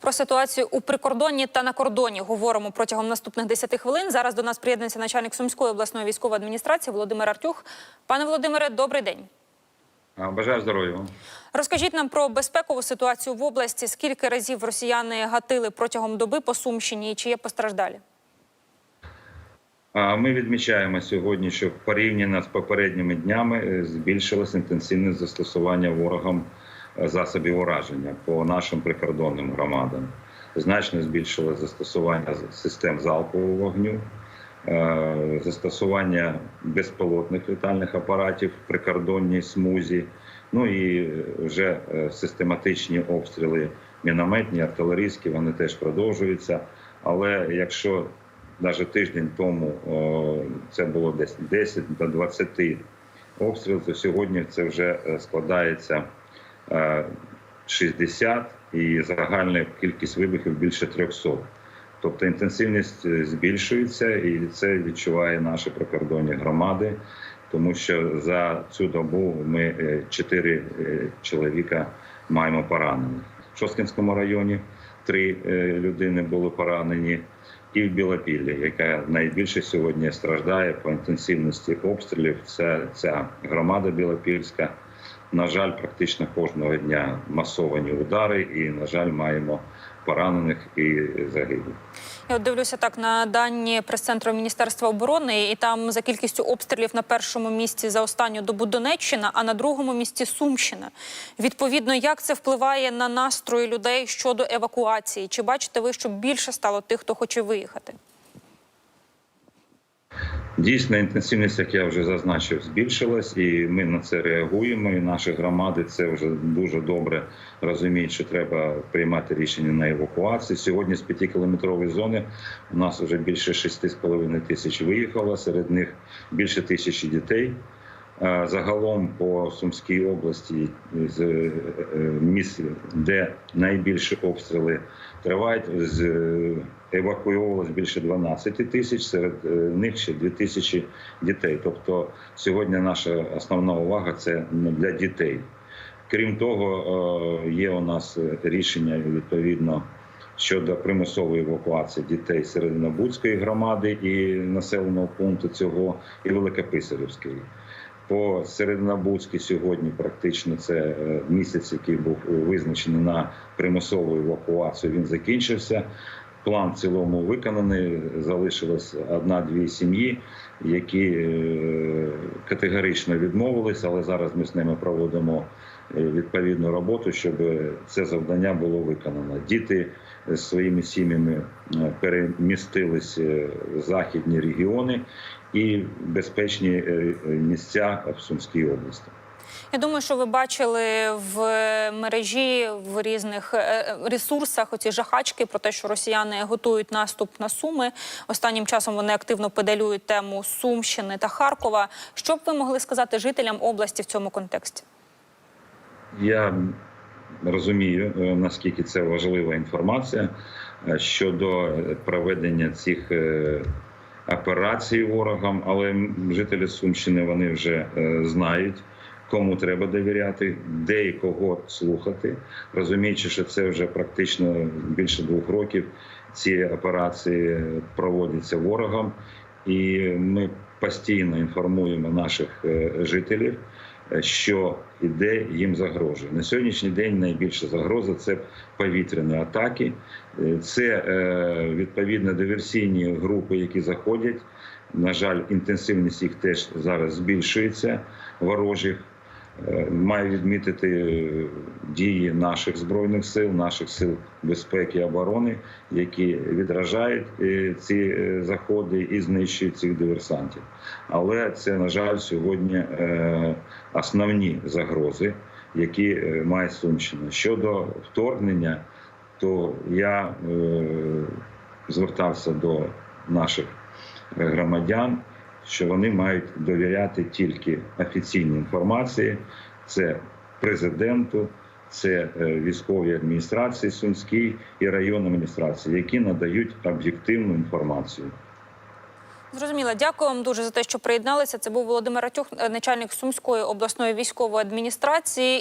Про ситуацію у прикордонні та на кордоні говоримо протягом наступних 10 хвилин. Зараз до нас приєднується начальник Сумської обласної військової адміністрації Володимир Артюх. Пане Володимире, добрий день. Бажаю здоров'я вам. Розкажіть нам про безпекову ситуацію в області. Скільки разів росіяни гатили протягом доби по Сумщині і чи є постраждалі? Ми відмічаємо сьогодні, що порівняно з попередніми днями е, збільшилось інтенсивне застосування ворогом засобів ураження по нашим прикордонним громадам. Значно збільшилось застосування систем залпового вогню, е, застосування безпілотних літальних апаратів в прикордонній смузі. Ну і е, вже е, систематичні обстріли мінометні, артилерійські, вони теж продовжуються. Але якщо навіть тиждень тому це було десь 10 до 20 обстрілів, то сьогодні це вже складається 60 і загальна кількість вибухів більше 300. Тобто інтенсивність е, збільшується, і це відчуває наші прикордонні громади, тому що за цю добу ми е, чотири е, чоловіка маємо поранених. В Шосткінському районі три е, людини були поранені, і в Білопіллі, яка найбільше сьогодні страждає по інтенсивності обстрілів. Це ця громада Білопільська. На жаль, практично кожного дня масовані удари, і на жаль, маємо поранених і загиблих. Я от дивлюся так на дані прес-центру Міністерства оборони, і там за кількістю обстрілів на першому місці за останню добу Донеччина, а на другому місці Сумщина. Відповідно, як це впливає на настрої людей щодо евакуації? Чи бачите ви, що більше стало тих, хто хоче виїхати? Дійсно, інтенсивність, як я вже зазначив, збільшилась, і ми на це реагуємо. І наші громади це вже дуже добре розуміють, що треба приймати рішення на евакуацію. Сьогодні з 5-кілометрової зони у нас вже більше 6,5 тисяч виїхало. Серед них більше тисячі дітей. Загалом по Сумській області з е, е, місць, де найбільші обстріли тривають, з е, евакуювалось більше 12 тисяч. Серед е, них ще 2 тисячі дітей. Тобто сьогодні наша основна увага це для дітей. Крім того, е, є у нас рішення відповідно щодо примусової евакуації дітей Серединобудської громади і населеного пункту цього, і Великописарівської. По Серединобудській сьогодні практично це е, місяць, який був визначений на примусову евакуацію. Він закінчився. План в цілому виконаний. Залишилось одна-дві сім'ї, які е, категорично відмовились, але зараз ми з ними проводимо е, відповідну роботу, щоб це завдання було виконано. Діти з своїми сім'ями е, перемістились в західні регіони і безпечні місця в Сумській області. Я думаю, що ви бачили в мережі в різних е, ресурсах оці жахачки про те, що росіяни готують наступ на Суми. Останнім часом вони активно педалюють тему Сумщини та Харкова. Що б ви могли сказати жителям області в цьому контексті? Я розумію, е, наскільки це важлива інформація е, щодо проведення цих е, операцій ворогам, але жителі Сумщини вони вже е, знають. Кому треба довіряти, де і кого слухати, розуміючи, що це вже практично більше двох років ці операції проводяться ворогом, і ми постійно інформуємо наших е, жителів, е, що і де їм загрожує. На сьогоднішній день найбільша загроза це повітряні атаки, Е, це відповідно диверсійні групи, які заходять. На жаль, інтенсивність їх теж зараз збільшується ворожих. Е, Маю відмітити е, дії наших збройних сил, наших сил безпеки і оборони, які відражають е, ці заходи і знищують цих диверсантів. Але це, на жаль, сьогодні основні загрози, які має Сумщина. Щодо вторгнення, то я звертався до наших громадян що вони мають довіряти тільки офіційній інформації. Це президенту, це е, військовій адміністрації Сумській і районній адміністрації, які надають об'єктивну інформацію. Зрозуміло, дякую вам дуже за те, що приєдналися. Це був Володимир Ратюх, начальник Сумської обласної військової адміністрації.